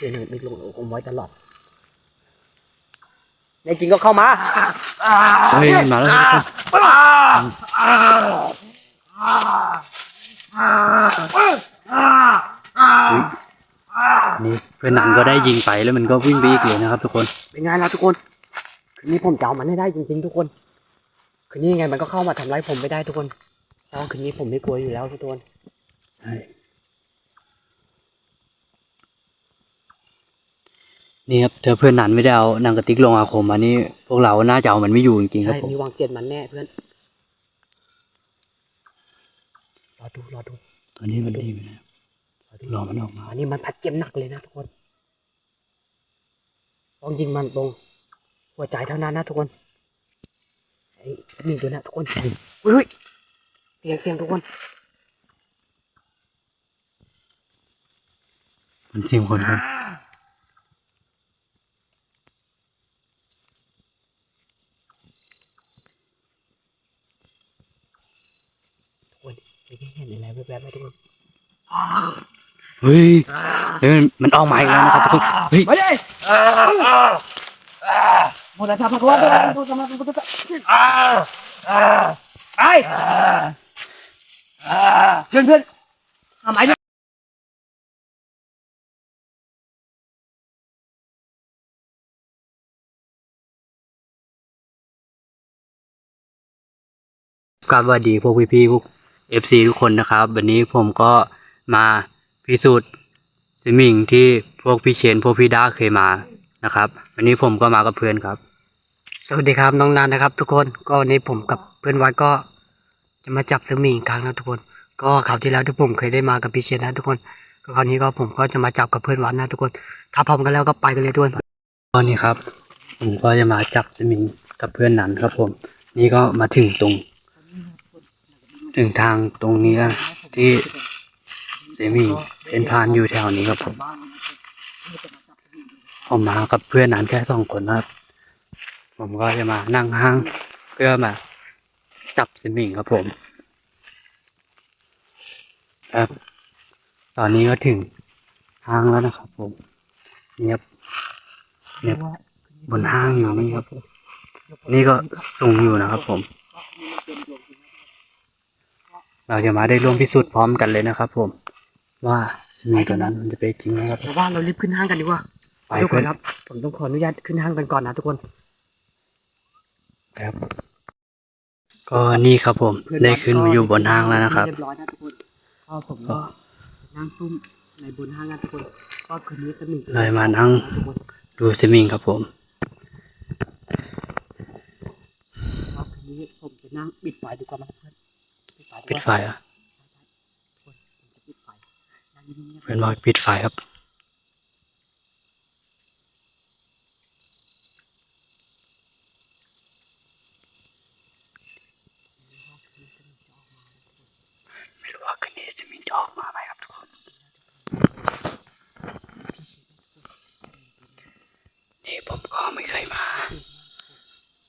เพื่อนนึกลงคงไว้ตลอดในจริงก็เข้ามาเฮ้ยมาแล้วทุกคนนี่เพื่อนหนันก็ได้ยิงไปแล้วมันก็วิ่งไปอีกเลยนะครับ ทุกคน เป็นไงล่ะทุกคนคืนนี้ผมจะเอามันให้ได้จริง ๆ ทุกคนคืนนี้ยังไงมันก็เข้ามาทำร้ายผมไม่ได้ทุกคนเพราะว่าคืนนี้ผมไม่กลัวอยู่แล้วทุกคน นี่ครับเธอเพื่อนหนันไม่ได้เอาหนังกระติกลงอาคมมานี่พวกเราน่าจะเอามันไม่อยู่จริงๆครับใช่ผมมีวางเกียรติมันแน่เพื่อนรอดูรอดูตอนนี้มันดีไปนะรอดูรอมันออกมาอันนี้มันพัดเจ็บหนักเลยนะทุกคนต้องยิงมันตรงหัวใจเท่านั้นนะทุกคนไอ้นี่ด้วยนะทุกคนเฮ้ยเสียงเสียงทุกคนมันเสียงคนครับ ทุกคนไม่ได้เห็นอะไรแวบๆไหมทุกคน เฮ้ยเฮ้ยมันมันออกมาอีกแล้วนะครับทุกคนเฮ้ย มาดิหมดแล้วครับพระคุณพระคุณพระคุณพระคุณไปเพื่อนเพื่อนทำไมเนี่ยครับสวัสดีพวกพี่ๆพวกเอฟซีทุกคนนะครับ วันนี้ผมก็มา พิสูจน์สมิงที่พวกพี่เชนพวกพี่ด้าเคยมานะครับ วันนี้ผมก็มากับเพื่อนครับ สวัสดีครับน้องนันนะครับ ทุกคนก็วันนี้ผมกับเพื่อนวัดก็จะมาจับสมิงอีกครั้งนะทุกคน ก็คราวที่แล้วที่ผมเคยได้มากับพี่เชนนะทุกคนก็คราวนี้ก็ผมก็จะมาจับกับเพื่อนวัดนะทุกคน ถ้าพร้อมกันแล้วก็ไปกันเลยทุกคนตอนนี้ครับ ผมก็จะมาจับสมิงกับเพื่อนนันครับผม นี่ก็มาถึงตรง ถึงทางตรงนี้แล้วที่เซ มิงเป็นพานอยู่แถวนี้ครับผมผมมากับเพื่อนนันแค่สองคนครับ ผมก็จะมานั่งห้างเพื่อมาจับสมิงครับผม ครับ ตอนนี้ก็ถึงห้างแล้วนะครับผมเนียบเนี่ยบนห้างอยู่นี่ครับผมนี่ก็สูงอยู่นะครับผม เราจะมาได้ร่วมพิสูจน์พร้อมกันเลยนะครับผม ว่าสมิงตัวนั้นมันจะเป็นจริงนะครับ แต่ว่าเรารีบขึ้นห้างกันดีกว่าไปทุกคเพื่อนนครับ ผมต้องขออนุญาตขึ้นห้างกันก่อนนะทุกคนครับ ก็นี่ครับผม ได้ขึ้นมาอยู่บนห้างแล้วนะครับเรียบร้อยนะทุกคนก็ผมก็นั่งตุ้มในบนห้างนะทุกคนก็คืนนี้สมิงเลยมานั่งทุกคนดูสมิงครับผมก็คืนนี้ผมจะนั่งปิดไฟดีกว่าไหมเพื่อนปิดไฟปิดไฟอะ ผมจะปิดไฟนั่งนิ่งๆ เพื่อนบอกปิดไฟครับ ไม่รู้ว่าคืนนี้จะมีจะออกมาไหมครับทุกคน นี่ผมก็ไม่เคยมา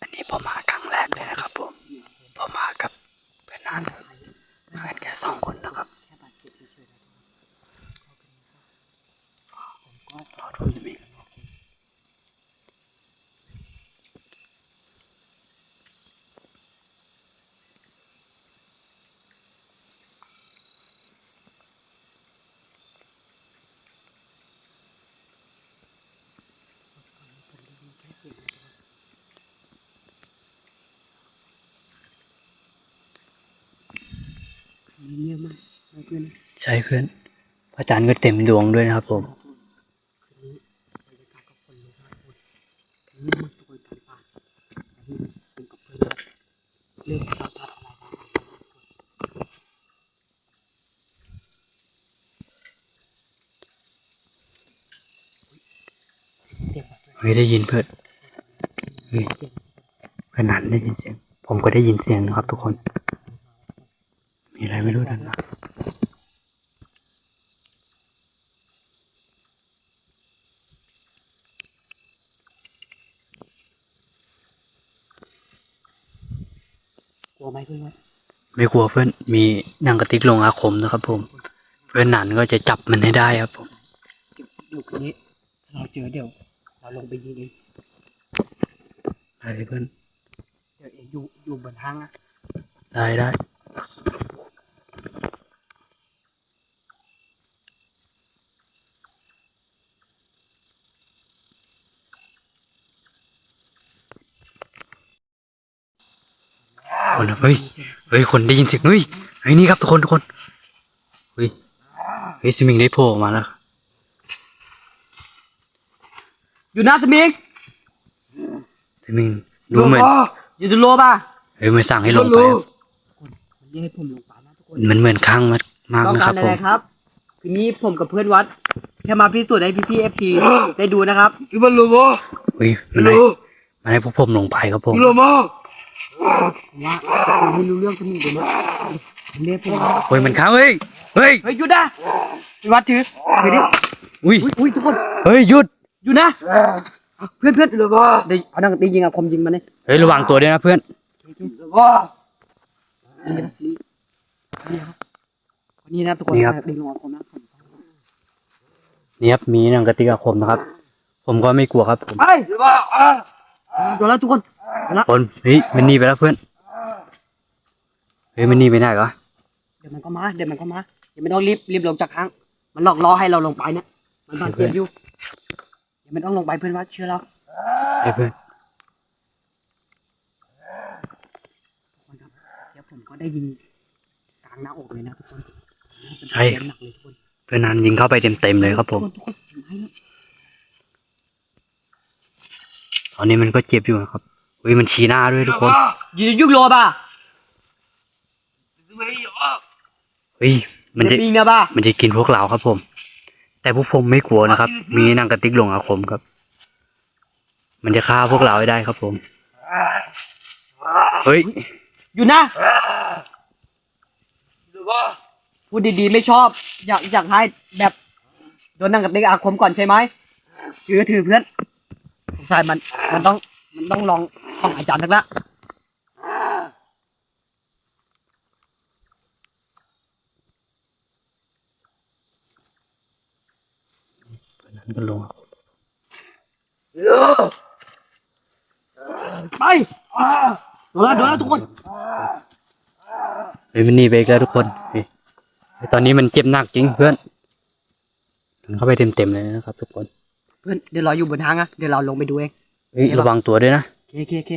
อันนี้ผมมาครั้งแรกเลยนะครับผม ผมมากับเพื่อนนันมากันแค่สองคนนะครับ แค่บาดเจ็บเฉยๆนะผมก็ รอดูสมิง มี เงียบมากเพื่อนใช่เพื่อนพระจันทร์ก็เต็มดวงด้วยนะครับผมคืนนี้บรรยากาศก็คนลุกมากเลยเงียบมากทุกคนกันป่าอันนี้ผมกับเพื่อนเริ่มสัมผัสอะได้เสียงแบบเฮ้ยได้ยินเพื่อนเฮ้ยเพื่อนนันได้ยินเสียง ผมก็ได้ยินเสียงนะครับทุกคน มีอะไรไม่รู้ดันมา ก ลัวไหมเพื่อนวะไม่กลัวเพื่อนมีหนังกระติกลงอาคมนะครับ ผม เพื่อนนันก็จะจับมันให้ได้ครับผมเดี๋ยวคืนนี้เราเจอเดี๋ยว เราลงไปยิงเองได้เลยเพื่อนเดี๋ยวเองอยู่อยู่บนห้างอะได้ได้ คนเฮ้ยเฮ้ยคนได้ยินเสียงเฮ้ยเฮ้ยนี่ครับทุกคนทุกคนเฮ้ยเฮ้ยสมิงได้โผล่ออกมาแล้วอยู่หน้าสมิงสมิงดูเหมือนอยู่ดูโลป่ะเฮ้ยมันสั่งให้ลงไปครับมันเรียกให้ผมลงไปนะทุกคนมันเหมือนข้างมากมากต้องนะคการรับอะผไรมครับทีนี้ผมกับเพื่อนวัดแค่มาพิสูจน์ให้พี่พี่เอฟทีได้ดูนะครับ Iban lo mo? เฮ้ยมันให้ Hello? มันให้พวกผมลงไปครับผม Lo mo? ผม ว่าผมไม่รู้เรื่องสมิงเลยนะมันเรียกผมเฮ้ยมันข้างเฮ้ยเฮ้ยเฮ้ยหยุดนะพี่วัดถือถือดิอุ้ยอุ้ยอุ้ยทุกคนเฮ้ยหยุดหยุดนะเอาเพื่อนเพื่อนเดี๋ยวเดี๋ยวเอาหนังตียิงอะคมยิงมันเลยเฮ้ยระวังตัวด้วยนะเพื่อน Lo mo? นี่นะนี่นี่ครับนี่นะทุกคนดึงลงอาคมนะนี่ครับมีหนังกระติกอาคมนะครับ ผมก็ไม่กลัวครับผมไป Lo mo? Ah! เดี๋ยวแล้วทุกคน คนเฮ้ยมันหนีไปแล้วเพื่อนเฮ้ยมันหนีไปไหนวะเดี๋ยวมันก็มาเดี๋ยวมันก็มาเดี๋ยวไม่ต้องรีบรีบลงจากห้าง มันหลอกล่อให้เราลงไปเนี่ยมันบาดเจ็บอยู่เดี๋ยวไม่ต้องลงไปเพื่อนว่าเชื่อเราเฮ้ยเพื่อนคนครับเดี๋ยวผมก็ได้ยิงกลางหน้าอกเลยนะทุกคนใช่เจ็บหนักเลยทุกคนเพื่อนนั้นยิงเข้าไปเต็มๆเลยครับผมทุกคนทุกคนเห็นไหมเนี่ยตอนนี้มันก็เจ็บอยู่นะครับ เฮ้ยมันชี้หน้าด้วยทุกคนอยู่ยุกโลป่ะเฮ้ยมันจะปิงนะป่ะมันจะกินพวกเราครับผม แต่พวกผมไม่กลัวนะครับ มีหนังกระติกลงอาคมครับ มันจะฆ่าพวกเราให้ได้ครับผม เฮ้ย อยู่นะ Lo mo? พูดดีๆไม่ชอบ อยากอยากให้แบบโดนนั่งกับเด็กอาคมก่อนใช่ไหมถือถือเพื่อนสงสัยมันมันต้อง มันต้องลองของอาจารย์ทักละนั้นก็ลง Lo! ไปโดนแล้วโดนแล้วทุกคนเฮ้ยมันหนีไปอีกแล้วทุกคนเฮ้ยเฮ้ยตอนนี้มันเจ็บหนักจริงเพื่อนมันเข้าไปเต็มๆเลยนะครับทุกคน เพื่อนเดี๋ยวเราอยู่บนทางอะเดี๋ยวเราลงไปดูเอง เฮ้ยระวังตัวด้วยนะโอเคโอเคโอเค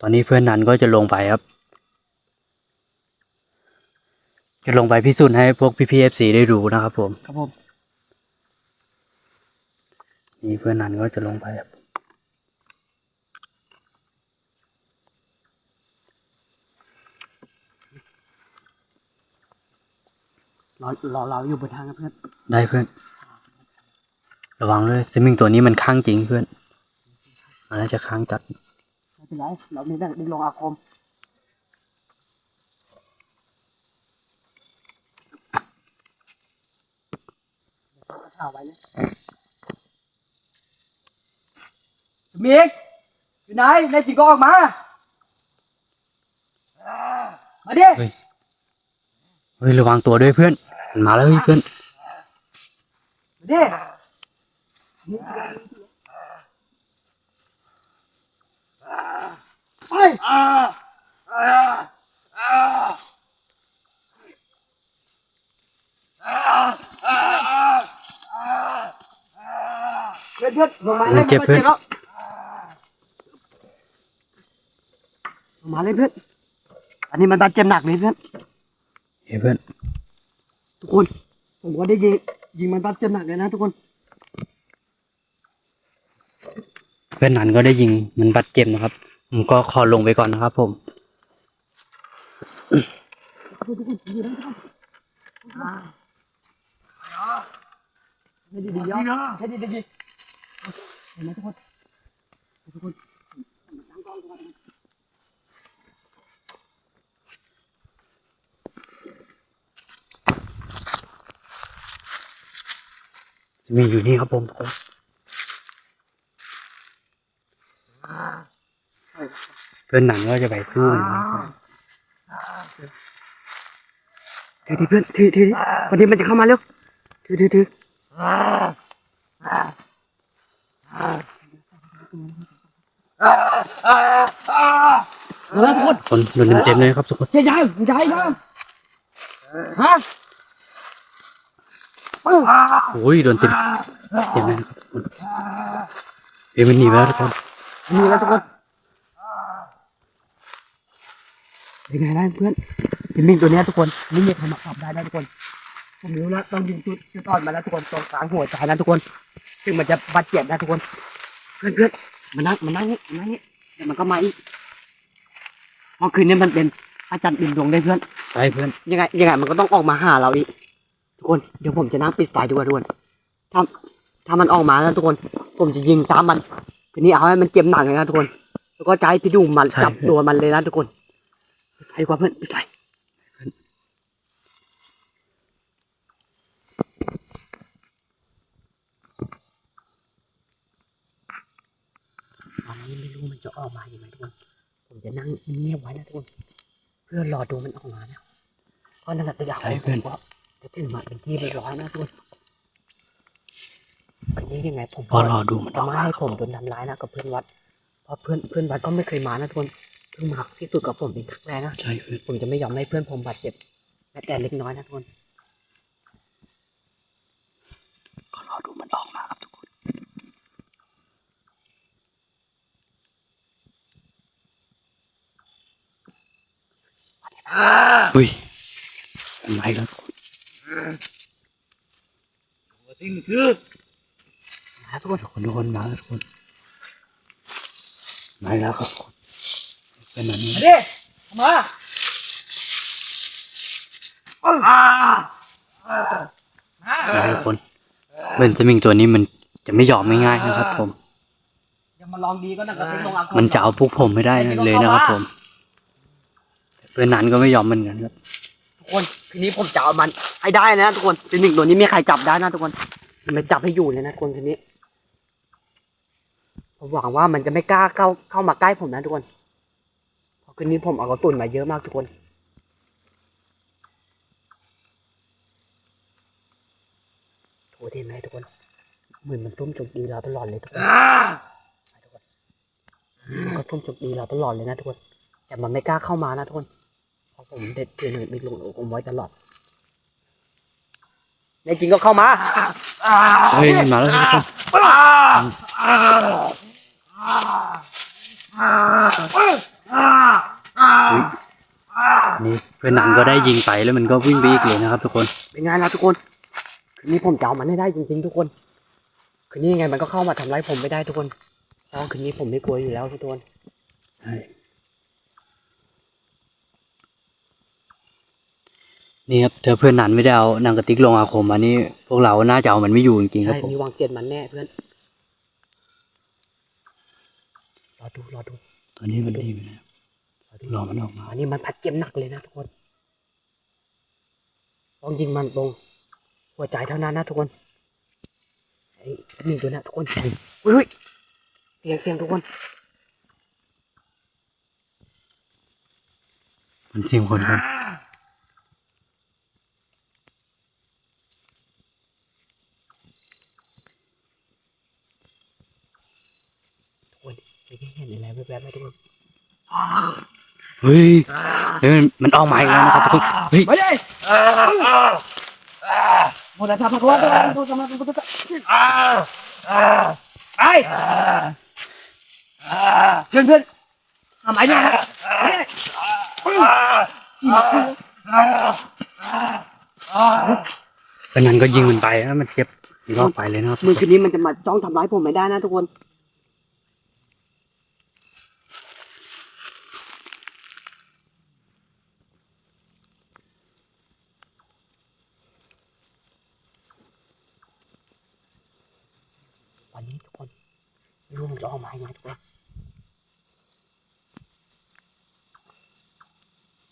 ตอนนี้เพื่อนนั้นก็จะลงไปครับ จะลงไปพิสูจน์ให้พวกพี่ๆเอฟซีได้ดูนะครับผม ครับผม นี่เพื่อนนั้นก็จะลงไปครับ รอรอเราอยู่บนทางนะเพื่อน ได้เพื่อน ระวังด้วยสมิงตัวนี้มันค้างจริงเพื่อนมันน่าจะค้างจัดไม่เป็นไรเรามีแบบดึงลงอาคมถ่ายไว้เลยสมิกอยู่ไหนในจิงก็ออกมามาดิเฮ้ยเฮ้ยระวังตัวด้วยเพื่อนมันมาแล้วเฮ้ยเพื่อนมาดิ ไป Ah! Ah! Ah! Ah! Ah! เพื่อนเพื่อนลงมาเลยเจ็บเพื่อนแล้วลงมาเลยเพื่อนอันนี้มันบาดเจ็บหนักเลยเพื่อนเฮ้ยเพื่อนทุกคนผมก็ได้ยิงยิงมันบาดเจ็บหนักเลยนะทุกคน เพื่อนนั้นก็ได้ยิงมันบาดเจ็บนะครับ ผมก็ขอลงไปก่อนนะครับ ผมให้ดีๆยอให้ดีเห็นไหมทุกคนทุกคนมีอยู่นี่ครับผมทุกคน เพื่อนหนังก็จะไปสู้นะครับถือดิเพื่อนถือถือวันนี้มันจะเข้ามาเร็วถือถือถือเออทุกคนคนโดนเต็มๆเลยครับทุกคนใช่ใช่ใช่ครับฮะโอ้ยโดนเต็มเต็มเลยนะครับทุกคนเอ้ยมันหนีไปแล้วทุกคนนี่แล้วทุกคน เป็นไงนะเพื่อนเป็นมิงตัวเนี้ยทุกคนนี่มีใครมาขับได้นะทุกคน ผมรู้แล้วต้องยิงจุดจุดอ่อนมาแล้วทุกคนตรงกลางหัวใจนะทุกคน ซึ่งมันจะบาดเจ็บนะทุกคน เพื่อนเพื่อนมันนั่งมันนั่งนี่มันนั่งนี่เดี๋ยวมันก็มาอีกเพราะคืนนี้มันเป็นอาจารย์อิ่มดวงได้เพื่อนใช่เพื่อนยังไงยังไงมันก็ต้องออกมาหาเราอีกทุกคนเดี๋ยวผมจะนั่งปิดไฟด้วยทุกคนถ้าถ้ามันออกมาแล้วทุกคน ผมจะยิงตามมันทีนี้เอาให้มันเจ็บหนักเลยนะทุกคน แล้วก็จะให้พี่ดูมันจับตัวมันเลยนะทุกคนปิด ไฟดีกว่าเพื่อนปิดไฟตอนนี้ไม่รู้มันจะออกมาอย่างไรทุกคน ผมจะนั่งเงียบไว้นะทุกคน เพื่อรอดูมันออกมานะก็นั่นแหละตัวอย่างของผมว่าจะถึงมาเป็นที่เรียบร้อยนะทุกคนอันนี้ยังไงผมพอรอดูมันอจะอกไม่มาให้ผมโดนทำร้ายนะกับเพื่อนวัด เพราะเพื่อนเพื่อนวัดก็ไม่เคยมานะทุกคน เพิ่งมาที่สุดกับผมเป็นครั้งแรกนะใช่เพื่อนผมจะไม่ยอมให้เพื่อนผมบาดเจ็บแม้แต่เล็กน้อยนะทุกคนก็รอดูมันออกมาครับทุกคนอุ้ยมันไหม้แล้วทุกคนสิ่งคือนะทุกคนทุกคนทุกคนมาแล้วทุกคนไหม้แล้วครับทุกคน เป็นแบบนี้มาดิมาอ่าอ่าไหม้ทุกคนเบนจามิงตัวนี้มันจะไม่ยอมง่ายๆนะครับ ผมอย่ามาลองดีก็นั่งกระติ้งลงอาคมันจะเอาพวกผมไม่ได้เลยนะครับผมเพื่อนนั้นก็ไม่ยอมเหมือนกันครับทุกคนทีนี้ผมจะเอามันให้ได้นะทุกคนเป็นหนึ่งตัวนี้ไม่มีใครจับได้นะทุกคนมันไม่จับให้อยู่เลยนะทุกคนทีนี้ผมหวังว่ามันจะไม่กล้าเข้าเข้ามาใกล้ผมนะทุกคนเพราะ คืนนี้ผมเอากระตุนมาเยอะมากทุกคน โทษทีไหมทุกคน เหมือนมันตุ้มโจมตีเราตลอดเลยทุกคนทุกคนมันก็ตุ้มโจมตีเราตลอดเลยนะทุกคน แต่มันไม่กล้าเข้ามานะทุกคน เพราะผมเด็ดเพื่อนหนึ่งมีลงผมไว้ตลอดในจริงก็เข้ามา เฮ้ยมันมาแล้วทุกคนนี่เพื่อนนั้นก็ได้ยิงไปแล้วมันก็วิ่งไปอีกเลยนะครับ ทุกคน เป็นไงล่ะทุกคนคืนนี้ผมจะเอามันให้ได้จริงๆทุกคน คืนนี้ยังไงมันก็เข้ามาทำร้ายผมไม่ได้ทุกคนเพราะคืนนี้ผมไม่กลัวอยู่แล้วทุกคนใช่นี่ครับเธอเพื่อนนั้นไม่ได้เอานางกระติกลงอาคมมานี่พวกเราน่าจะเอามันไม่อยู่จริงๆครัใช่บผมมีวางเกียรติมันแน่เพื่อนรอดูรอดูตอนนี้มันดีไปนะรอดูรอมันออกมา อันนี้มันพัดเจ็บหนักเลยนะทุกคน ต้องยิงมันตรง หัวใจเท่านั้นนะทุกคนไอ้นี่ตัวเนี้ยทุกคนอุ้ยอุ้ยเสียงเสียงทุกคนมันเสียงคนครับทุกคนไม่ได้เห็นอะไรแวบๆไหมทุกคนเฮ้ยเฮ้ยมันมันออกมาอีกแล้วนะครับทุกคนเฮ้ยไปเลย โมดะทาพะคะวะโตอะระหะโตสัมมาสัมพุทธะไปเพื่อนเพื่อนทำไมเนี่ยไปเลยเพื่อนนั้นก็ยิงมันไปแล้วมันเจ็บมันก็ไปเลยนะครับมือคืนนี้มันจะมาจ้องทำร้ายผมไม่ได้นะทุกคนไม่รู้มันจะออกมายังไงทุกคน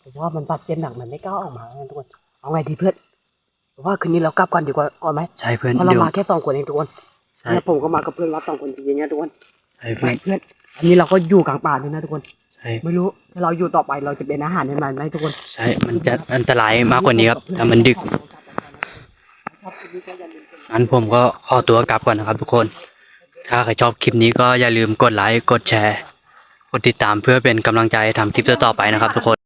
ผม ว่ามันบาดเจ็บหนักมันไม่กล้าออกมานะทุกคน เอาไงดีเพื่อนผมว่าคืนนี้เรากลับก่อนดีกว่าก่อนไหมใช่เพื่อนเพราะเราเดี๋ยวมาแค่สองคนเองทุกคนใช่แล้วผมก็มากับเพื่อนวัดสองคนจริงๆนะทุกคนใช่เพื่อนเพื่อน อันนี้เราก็อยู่กลางป่าด้วยนะทุกคนใช่ไม่รู้ถ้าเราอยู่ต่อไปเราจะเป็นอาหารให้มันไหมทุกคน ใช่ มันจะอันตรายมากกว่านี้ครับถ้ามันดึกชอบคลิปนี้ก็อย่าลืมกดงั้นผมก็ขอตัวกลับก่อนนะครับ ทุกคน ถ้าใครชอบคลิปนี้ก็อย่าลืมกดไลค์ กดแชร์ กดติดตามเพื่อเป็นกำลังใจทำคลิปต่อๆไปนะครับทุกคน